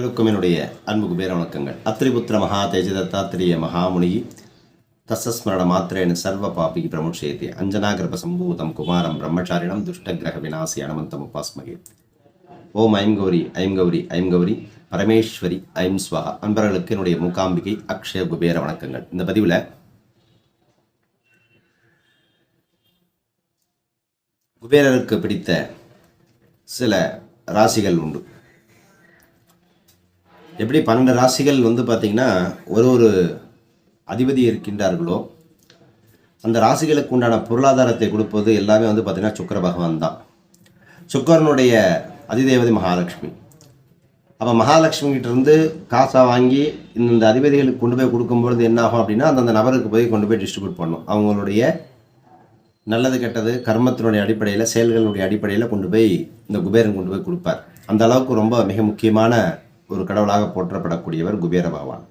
அனைவருக்கும் என்னுடைய அன்பு குபேர வணக்கங்கள் அத்திரிபுத்திர மகா தேஜதத்தாத்திரிய மகாமுனி தசஸ்மரண மாத்திரேன சர்வ பாபி பிரமுஷேதி அஞ்சனாகிரப சம்பூதம் குமாரம் பிரம்மச்சாரிணம் துஷ்டகிரக விநாசி அனுமந்தம் உபாஸ்மகே. ஓம் ஐம் கௌரி ஐம் கௌரி ஐம் கௌரி பரமேஸ்வரி ஐம் ஸ்வஹா. அன்பர்களுக்கு என்னுடைய மூகாம்பிகை அக்ஷய குபேர வணக்கங்கள். இந்த பதிவில் குபேரருக்கு பிடித்த சில ராசிகள் உண்டு. எப்படி பன்னெண்டு ராசிகள் வந்து பார்த்திங்கன்னா ஒரு ஒரு அதிபதி இருக்கின்றார்களோ அந்த ராசிகளுக்கு உண்டான பொருளாதாரத்தை கொடுப்பது எல்லாமே வந்து பார்த்திங்கன்னா சுக்கர பகவான் தான். சுக்கரனுடைய அதிதேவதி மகாலட்சுமி. அப்போ மகாலட்சுமி கிட்ட காசை வாங்கி இந்த அதிபதிகளுக்கு கொண்டு போய் கொடுக்கும்பொழுது என்ன ஆகும் அப்படின்னா அந்தந்த நபருக்கு போய் கொண்டு போய் டிஸ்ட்ரிபியூட் பண்ணும் அவங்களுடைய நல்லது கெட்டது கர்மத்தினுடைய அடிப்படையில் செயல்களுடைய அடிப்படையில் கொண்டு போய் இந்த குபேரன் கொண்டு போய் கொடுப்பார். அந்த அளவுக்கு ரொம்ப மிக முக்கியமான ஒரு கடவுளாக போற்றப்படக்கூடியவர் குபேர பகவான்.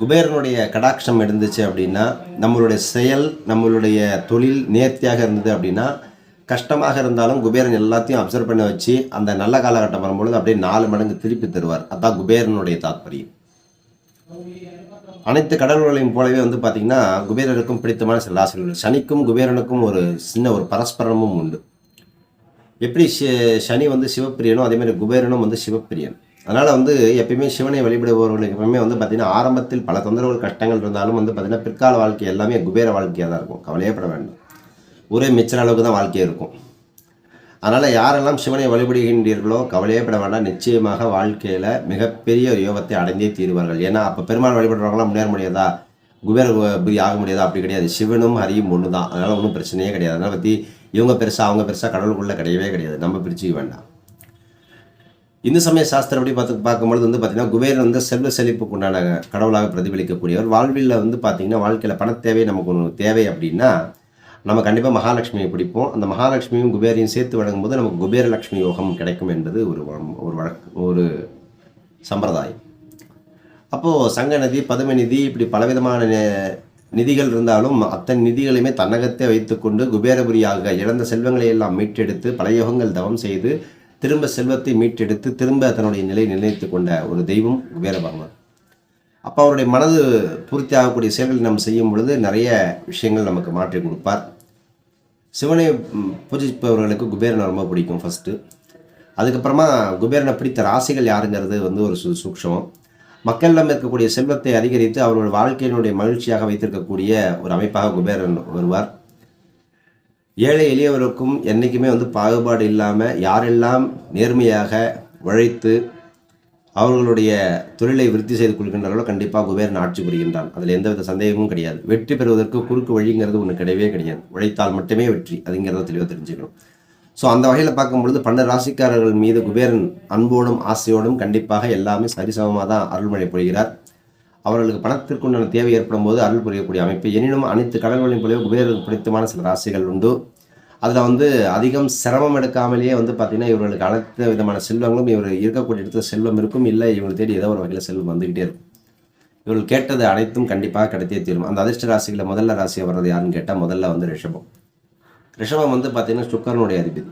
குபேரனுடைய கடாட்சம் இருந்துச்சு அப்படின்னா நம்மளுடைய செயல் நம்மளுடைய தொழில் நேர்த்தியாக இருந்தது அப்படின்னா கஷ்டமாக இருந்தாலும் குபேரன் எல்லாத்தையும் அப்சர்வ் பண்ண வச்சு அந்த நல்ல காலகட்டம் வரும்பொழுது அப்படியே நாலு மடங்கு திருப்பி தருவார். அதான் குபேரனுடைய தாத்பரியம். அனைத்து கடவுள்களையும் போலவே வந்து பார்த்திங்கன்னா குபேரனுக்கும் பிடித்தமான சில ராசிகள் சனிக்கும் குபேரனுக்கும் ஒரு சின்ன ஒரு பரஸ்பரமும் உண்டு. எப்படி சனி வந்து சிவப்பிரியனோ அதேமாதிரி குபேரனும் வந்து சிவப்பிரியன். அதனால் வந்து எப்பயுமே சிவனை வழிபடுபவர்களுக்கு எப்பவுமே வந்து பார்த்திங்கன்னா ஆரம்பத்தில் பல தொந்தரவுகள் கஷ்டங்கள் இருந்தாலும் வந்து பார்த்திங்கன்னா பிற்கால வாழ்க்கை எல்லாமே குபேர வாழ்க்கையாக தான் இருக்கும். கவலையப்பட வேண்டாம். ஒரே மிச்சற அளவுக்கு தான் வாழ்க்கை இருக்கும். அதனால் யாரெல்லாம் சிவனை வழிபடுகின்றீர்களோ கவலையப்பட வேண்டாம். நிச்சயமாக வாழ்க்கையில் மிகப்பெரிய ஒரு யோகத்தை அடைந்தே தீர்வார்கள். ஏன்னா அப்போ பெருமாள் வழிபடுறவங்களாம் முன்னேற முடியாதா? குபேர புரி ஆக முடியாதா? அப்படி கிடையாது. சிவனும் ஹரியும் ஒன்று தான் அதனால் ஒன்றும் பிரச்சனையே கிடையாது. அதனால் பற்றி இவங்க பெருசாக அவங்க பெருசாக கடவுளுக்குள்ளே கிடையவே கிடையாது. நம்ம பிரிச்சுக்க வேண்டாம். இந்து சமய சாஸ்திரப்படி பார்த்து பார்க்கும்பொழுது வந்து பார்த்தீங்கன்னா குபேரன் வந்து செல்வ செழிப்புக்கு உண்டான கடவுளாக பிரதிபலிக்கக்கூடியவர். வாழ்வில் வந்து பார்த்தீங்கன்னா வாழ்க்கையில் பண தேவை நமக்கு ஒன்று தேவை அப்படின்னா நம்ம கண்டிப்பாக மகாலட்சுமியை பிடிப்போம். அந்த மகாலட்சுமியும் குபேரையும் சேர்த்து வழங்கும்போது நமக்கு குபேரலட்சுமி யோகம் கிடைக்கும் என்பது ஒரு ஒரு வழக்கு ஒரு சம்பிரதாயம். அப்போது சங்க நிதி பதும நிதி இப்படி பலவிதமான நி- நிதிகள் இருந்தாலும் அத்தனை நிதிகளையுமே தன்னகத்தை வைத்துக்கொண்டு குபேரபுரியாக இழந்த செல்வங்களை எல்லாம் மீட்டெடுத்து பல யோகங்கள் தவம் செய்து திரும்ப செல்வத்தை மீட்டெடுத்து திரும்ப தன்னுடைய நிலை நிர்ணயித்து கொண்ட ஒரு தெய்வம் குபேர பகவான் அப்போ அவருடைய மனது பூர்த்தி ஆகக்கூடிய செயல்களை நம்ம செய்யும் பொழுது நிறைய விஷயங்கள் நமக்கு மாற்றி கொடுப்பார். சிவனை பூஜிப்பவர்களுக்கு குபேரனை ரொம்ப பிடிக்கும் ஃபஸ்ட்டு அதுக்கப்புறமா குபேரனை பிடித்த ராசிகள் யாருங்கிறது வந்து ஒரு சு சூக்ஷமம். மக்களிடம் இருக்கக்கூடிய செல்வத்தை அதிகரித்து அவருடைய வாழ்க்கையினுடைய மகிழ்ச்சியாக வைத்திருக்கக்கூடிய ஒரு அமைப்பாக குபேரன் வருவார். ஏழை எளியவருக்கும் என்றைக்குமே வந்து பாகுபாடு இல்லாமல் யாரெல்லாம் நேர்மையாக உழைத்து அவர்களுடைய தொழிலை விருத்தி செய்து கொள்கின்றார்களோ கண்டிப்பாக குபேரன் ஆட்சி புரிகின்றான். அதில் எந்தவித சந்தேகமும் கிடையாது. வெற்றி பெறுவதற்கு குறுக்கு வழிங்கிறது ஒன்று கிடையவே கிடையாது. உழைத்தால் மட்டுமே வெற்றி. அதுங்கிறத தெளிவாக தெரிஞ்சுக்கணும். ஸோ அந்த வகையில் பார்க்கும்பொழுது பன்னெண்டு ராசிக்காரர்கள் மீது குபேரன் அன்போடும் ஆசையோடும் கண்டிப்பாக எல்லாமே சரிசமமாக தான் அருள்மழை பொழிகிறார் அவர்களுக்கு பணத்திற்குண்டான தேவை ஏற்படும் போது அருள் புரியக்கூடிய அமைப்பு. எனினும் அனைத்து கடல்களின் போலவே குபேரருக்கு பிடித்தமான சில ராசிகள் உண்டு. அதில் வந்து அதிகம் சிரமம் எடுக்காமலேயே வந்து பார்த்திங்கன்னா இவர்களுக்கு அனைத்து விதமான செல்வங்களும் இவர் இருக்கக்கூடிய இடத்துல செல்வம் இருக்கும். இல்லை இவங்களை தேடி ஏதோ ஒரு வகையில் செல்வம் வந்துக்கிட்டே இருக்கும். இவர்கள் கேட்டது அனைத்தும் கண்டிப்பாக கிடைத்தே தீரும். அந்த அதிர்ஷ்ட ராசிகளில் முதல்ல ராசியை வர்றது யாருன்னு கேட்டால் முதல்ல வந்து ரிஷபம். ரிஷபம் வந்து பார்த்திங்கன்னா சுக்கரனுடைய அதிபதி.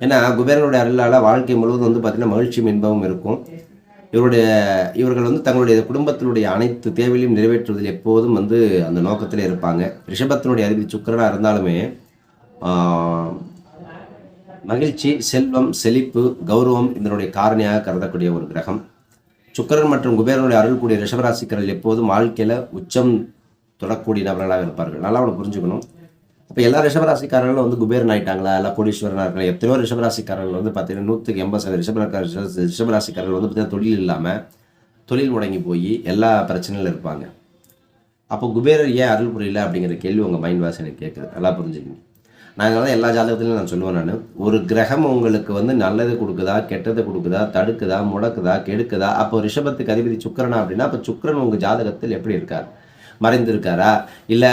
ஏன்னா குபேரனுடைய அருளால் வாழ்க்கை முழுவதும் வந்து பார்த்திங்கன்னா மகிழ்ச்சியும் இன்பமும் இருக்கும். இவருடைய இவர்கள் வந்து தங்களுடைய குடும்பத்தினுடைய அனைத்து தேவைகளையும் நிறைவேற்றுவதில் எப்போதும் வந்து அந்த நோக்கத்தில் இருப்பாங்க. ரிஷபத்தினுடைய அதிபதி சுக்கரனாக இருந்தாலுமே மகிழ்ச்சி செல்வம் செழிப்பு கௌரவம் இதனுடைய காரணியாக கருதக்கூடிய ஒரு கிரகம். சுக்கரன் மற்றும் குபேரனுடைய அருள் கூடிய ரிஷபராசிக்காரர்கள் எப்போதும் வாழ்க்கையில் உச்சம் தொடக்கூடிய நபர்களாக இருப்பார்கள். நல்லா அவனை புரிஞ்சுக்கணும். இப்போ எல்லா ரிஷபராசிக்காரர்களும் வந்து குபேரன் ஆயிட்டாங்களா? இல்லை கோடீஸ்வரனாக இருக்கலாம். எத்தனையோ ரிஷபராசிக்காரர்கள் வந்து பார்த்தீங்கன்னா நூற்றுக்கு எண்பது சதவீத ரிஷபராசி ரிஷபராசிக்காரர்கள் வந்து பார்த்தீங்கன்னா தொழில் இல்லாமல் தொழில் முடங்கி போய் எல்லா பிரச்சனையிலும் இருப்பாங்க. அப்போ குபேரர் ஏன் அருள் புரியல அப்படிங்கிற கேள்வி உங்கள் மைண்ட் வாஸ் எனக்கு கேட்குது நல்லா புரிஞ்சுக்கங்க. நான் தான் எல்லா ஜாதகத்துலையும் நான் சொல்லுவேன் நான். ஒரு கிரகம் உங்களுக்கு வந்து நல்லது கொடுக்குதா கெட்டது கொடுக்குதா தடுக்குதா முடக்குதா கெடுக்குதா? அப்போ ரிஷபத்துக்கு அதிபதி சுக்கரனா அப்படின்னா அப்போ சுக்கிரன் உங்கள் ஜாதகத்தில் எப்படி இருக்கார்? மறைந்திருக்காரா? இல்லை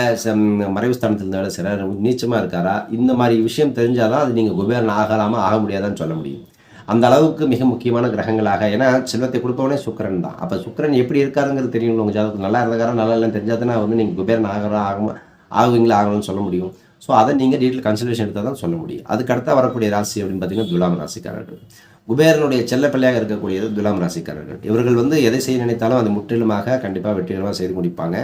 மறைவு ஸ்தானத்தில் இருந்தாலும் சரி நீச்சமாக இருக்காரா? இந்த மாதிரி விஷயம் தெரிஞ்சாதான் அது நீங்கள் குபேரன் ஆகலாமா ஆக முடியாதான்னு சொல்ல முடியும். அந்த அளவுக்கு மிக முக்கியமான கிரகங்களாக. ஏன்னா செல்வத்தை கொடுப்பவனே சுக்கரன் தான். அப்போ சுக்கரன் எப்படி இருக்காருங்கிறது தெரியும் உங்கள் ஜாதகத்தில். நல்லா இருந்தக்காரா நல்லா இல்லைன்னு தெரிஞ்சால் வந்து நீங்கள் குபேரன் ஆகிறா ஆகும் ஆகுவீங்களா ஆகணும்னு சொல்ல முடியும். ஸோ அதை நீங்கள் டீட்டெயில் கன்சல்டேஷன் எடுத்தால் தான் சொல்ல முடியும். அதுக்கடுத்தா வரக்கூடிய ராசி அப்படின்னு பார்த்தீங்கன்னா துலாம் ராசிக்காரர்கள். குபேரனுடைய செல்லப்பிள்ளையாக இருக்கக்கூடியது துலாம் ராசிக்காரர்கள். இவர்கள் வந்து எதை செய்ய நினைத்தாலும் அது முற்றிலுமாக கண்டிப்பாக வெற்றிகரமாக செய்து முடிப்பாங்க.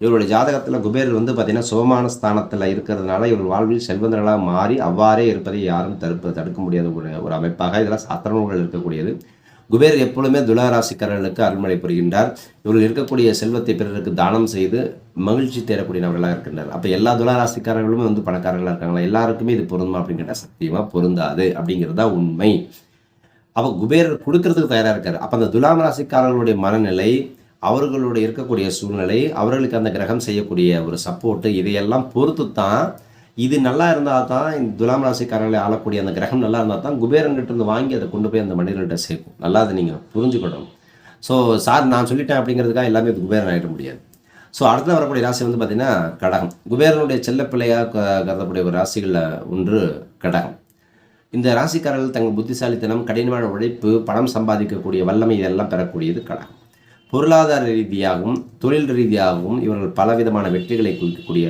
இவருடைய ஜாதகத்தில் குபேரர் வந்து பார்த்திங்கன்னா சுகமான ஸ்தானத்தில் இருக்கிறதுனால இவர் வாழ்வில் செல்வந்தர்களாக மாறி அவ்வாறே இருப்பதை யாரும் தடுப்பு தடுக்க முடியாத ஒரு ஒரு அமைப்பாக இதெல்லாம் சாஸ்திர நூல்கள் இருக்கக்கூடியது. குபேர் எப்பொழுதுமே துளாராசிக்காரர்களுக்கு அருள்மழை புரிகின்றார். இவர்கள் இருக்கக்கூடிய செல்வத்தை பிறருக்கு தானம் செய்து மகிழ்ச்சி தேடக்கூடிய நபர்களாக இருக்கின்றார் அப்போ எல்லா துளாராசிக்காரர்களுமே வந்து பணக்காரர்களாக இருக்காங்களா? எல்லாருக்குமே இது பொருந்துமா அப்படின்னு கேட்டால் சத்தியமாக பொருந்தாது அப்படிங்கிறது தான் உண்மை. அப்போ குபேரர் கொடுக்கறதுக்கு தயாராக இருக்கார். அப்போ அந்த துலாம் ராசிக்காரர்களுடைய மனநிலை அவர்களுடைய இருக்கக்கூடிய சூழ்நிலை அவர்களுக்கு அந்த கிரகம் செய்யக்கூடிய ஒரு சப்போர்ட்டு இதையெல்லாம் பொறுத்து தான் இது நல்லா இருந்தால் தான் இந்த துலாம் ராசிக்காரர்களை ஆளக்கூடிய அந்த கிரகம் நல்லா இருந்தால் தான் குபேரன்கிட்ட இருந்து வாங்கி அதை கொண்டு போய் அந்த மனிதர்கள்ட்ட சேர்க்கும். நல்லா அதை நீங்கள் புரிஞ்சுக்கணும். ஸோ சார் நான் சொல்லிட்டேன் அப்படிங்கிறதுக்காக எல்லாமே இது குபேரன் ஆகிட முடியாது. ஸோ அடுத்த வரக்கூடிய ராசி வந்து பார்த்திங்கன்னா கடகம். குபேரனுடைய செல்லப்பிள்ளையாக க- கருதக்கூடிய ஒரு ராசிகளில் ஒன்று கடகம். இந்த ராசிக்காரர்கள் தங்கள் புத்திசாலித்தனம் கடினமான உழைப்பு பணம் சம்பாதிக்கக்கூடிய வல்லமை இதெல்லாம் பெறக்கூடியது கடகம். பொருளாதார ரீதியாகவும் தொழில் ரீதியாகவும் இவர்கள் பலவிதமான வெற்றிகளை குறிக்கக்கூடிய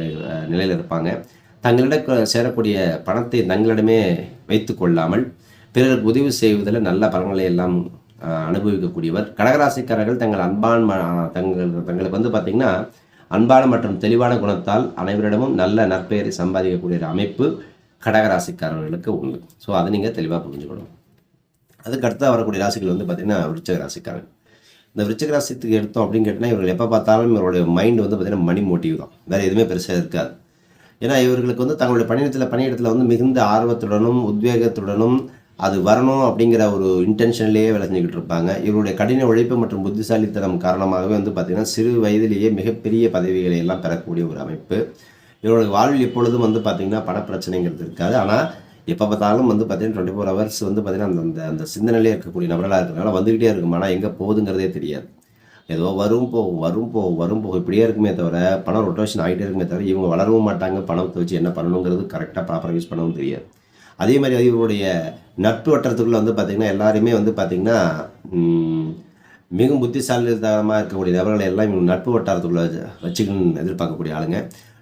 நிலையில் இருப்பாங்க. தங்களிடம் சேரக்கூடிய பணத்தை தங்களிடமே வைத்து கொள்ளாமல் பிறருக்கு உதவி செய்வதில் நல்ல பலன்களை எல்லாம் அனுபவிக்கக்கூடியவர். கடகராசிக்காரர்கள் தங்கள் அன்பான் ம- தங்கள் தங்களுக்கு வந்து பார்த்திங்கன்னா அன்பான மற்றும் தெளிவான குணத்தால் அனைவரிடமும் நல்ல நற்பெயரை சம்பாதிக்கக்கூடிய ஒரு அமைப்பு கடகராசிக்காரர்களுக்கு உண்டு. ஸோ அதை நீங்கள் தெளிவாக புரிஞ்சுக்கணும். அதுக்கடுத்து வரக்கூடிய ராசிகள் வந்து பார்த்திங்கன்னா விருச்சக ராசிக்காரன் இந்த விருச்சக எடுத்தோம் அப்படின்னு கேட்டால் இவர்கள் எப்போ பார்த்தாலும் இவருடைய மைண்ட் வந்து பார்த்திங்கன்னா மணி மோட்டிவ் தான். வேறு எதுவுமே பெருசாக இருக்காது. ஏன்னா இவர்களுக்கு வந்து தங்களுடைய பணியிடத்தில் பணியிடத்தில் வந்து மிகுந்த ஆர்வத்துடனும் உத்வேகத்துடனும் அது வரணும் அப்படிங்கிற ஒரு இன்டென்ஷன்லேயே வேலை செஞ்சுக்கிட்டு இருப்பாங்க. இவருடைய கடின உழைப்பு மற்றும் புத்திசாலித்தனம் காரணமாகவே வந்து பார்த்திங்கன்னா சிறு வயதிலேயே மிகப்பெரிய பதவிகளை எல்லாம் பெறக்கூடிய ஒரு அமைப்பு. இவருடைய வாழ்வில் எப்பொழுதும் வந்து பார்த்திங்கன்னா பணப்பிரச்சனைங்கிறது இருக்காது. ஆனால் எப்போ பார்த்தாலும் வந்து பார்த்தீங்கன்னா டுவெண்ட்டி ஃபோர் ஹவர்ஸ் வந்து பார்த்தீங்கன்னா அந்த அந்த சிந்தனையிலே இருக்கக்கூடிய நபர்களாக இருக்கிறனால வந்துக்கிட்டே இருக்கும். ஆனால் எங்கே போகுதுங்கிறதே தெரியாது. ஏதோ வரும் போகும் வரும் போகும் வரும் போகும். இப்படியே இருக்குமே தவிர பணம் ரொட்டேஷன் ஆகிட்டே இருக்குமே தவிர இவங்க வளரவும் மாட்டாங்க. பணத்தை வச்சு என்ன பண்ணணுங்கிறது கரெக்டாக ப்ராப்பராக யூஸ் பண்ணவும் தெரியாது. அதே மாதிரி இவருடைய நட்பு வட்டத்துக்குள்ளே வந்து பார்த்திங்கன்னா எல்லாருமே வந்து பார்த்திங்கன்னா மிகவும் புத்திசாலித்தனமாக இருக்கக்கூடிய நபர்களை எல்லாம் இவங்க நட்பு வட்டாரத்துக்குள்ளே வச்சுக்கணும்னு எதிர்பார்க்கக்கூடிய ஆளுங்க.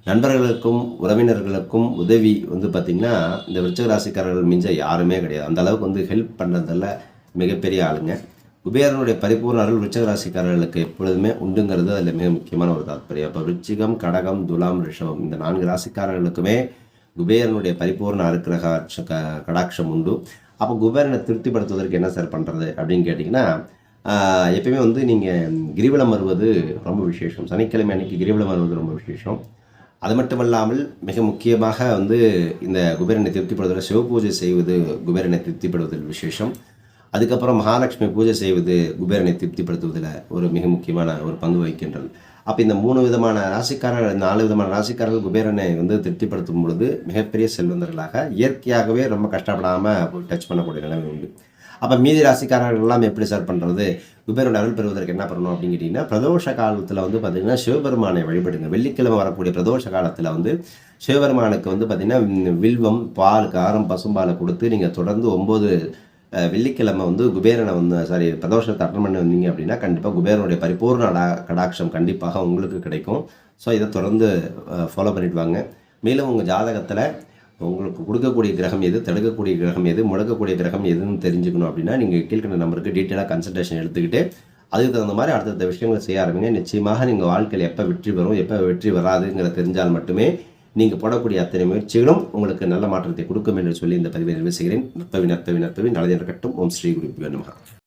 நண்பர்களுக்கும் உறவினர்களுக்கும் உதவி வந்து பார்த்திங்கன்னா இந்த விருச்சக ராசிக்காரர்கள் மிஞ்ச யாருமே கிடையாது. அந்த அளவுக்கு வந்து ஹெல்ப் பண்ணுறதில் மிகப்பெரிய ஆளுங்க. குபேரனுடைய பரிபூர்ண அருள் விருச்சக ராசிக்காரர்களுக்கு எப்பொழுதுமே உண்டுங்கிறது அதில் மிக முக்கியமான ஒரு தாற்பயம் அப்போ விருச்சிகம் கடகம் துலாம் ரிஷபம் இந்த நான்கு ராசிக்காரர்களுக்குமே குபேரனுடைய பரிபூர்ண அருக்கிரக கடாட்சம் உண்டு. அப்போ குபேரனை திருப்திப்படுத்துவதற்கு என்ன சார் பண்ணுறது அப்படின்னு கேட்டிங்கன்னா எப்பயுமே வந்து நீங்கள் கிரிவலம் வருவது ரொம்ப விசேஷம். சனிக்கிழமை அன்னைக்கு கிரிவலம் வருவது ரொம்ப விசேஷம். அது மட்டுமல்லாமல் மிக முக்கியமாக வந்து இந்த குபேரனை சிவ சிவபூஜை செய்வது குபேரனை திருப்திப்படுவதில் விசேஷம். அதுக்கப்புறம் மகாலட்சுமி பூஜை செய்வது குபேரனை திருப்திப்படுத்துவதில் ஒரு மிக முக்கியமான ஒரு பங்கு வகிக்கின்றது. அப்போ இந்த மூணு விதமான ராசிக்காரர்கள் நாலு விதமான ராசிக்காரர்கள் குபேரனை வந்து திருப்திப்படுத்தும் பொழுது மிகப்பெரிய செல்வந்தர்களாக இயற்கையாகவே ரொம்ப கஷ்டப்படாமல் டச் பண்ணக்கூடிய நிலைமை உண்டு. அப்போ மீதி ராசிக்காரர்கள் எல்லாம் எப்படி சார் பண்ணுறது குபேரன் அருள் பெறுவதற்கு என்ன பண்ணணும் அப்படின்னு கேட்டிங்கன்னா பிரதோஷ காலத்தில் வந்து பார்த்திங்கன்னா சிவபெருமானை வழிபடுங்க. வெள்ளிக்கிழமை வரக்கூடிய பிரதோஷ காலத்தில் வந்து சிவபெருமானுக்கு வந்து பார்த்திங்கன்னா வில்வம் பால் காரம் பசும்பாலை கொடுத்து நீங்கள் தொடர்ந்து ஒம்பது வெள்ளிக்கிழமை வந்து குபேரனை வந்து சாரி பிரதோஷத்தை அட்டன் பண்ணி வந்தீங்க அப்படின்னா கண்டிப்பாக குபேரனுடைய பரிபூர்ண அடா கடாட்சம் கண்டிப்பாக உங்களுக்கு கிடைக்கும். ஸோ இதை தொடர்ந்து ஃபாலோ பண்ணிட்டு வாங்க. மேலும் உங்கள் ஜாதகத்தில் உங்களுக்கு கொடுக்கக்கூடிய கிரகம் எது தடுக்கக்கூடிய கிரகம் எது முடக்கக்கூடிய கிரகம் எதுன்னு தெரிஞ்சுக்கணும் அப்படின்னா நீங்கள் கீழ்கண்ட நம்பருக்கு டீட்டெயிலாக கன்சல்டேஷன் எடுத்துக்கிட்டு அதுக்கு தகுந்த மாதிரி அடுத்தடுத்த விஷயங்களை செய்ய ஆரம்பிங்க. நிச்சயமாக நீங்கள் வாழ்க்கையில் எப்போ வெற்றி வரும் எப்போ வெற்றி வராதுங்கிற தெரிஞ்சால் மட்டுமே நீங்கள் போடக்கூடிய அத்தனை முயற்சிகளும் உங்களுக்கு நல்ல மாற்றத்தை கொடுக்கும் என்று சொல்லி இந்த பதிவை நிறைவு செய்கிறேன். நற்பவி நற்பவி நற்பவி. நல்லது நடக்கட்டும் ஓம் ஸ்ரீ குரு நமகா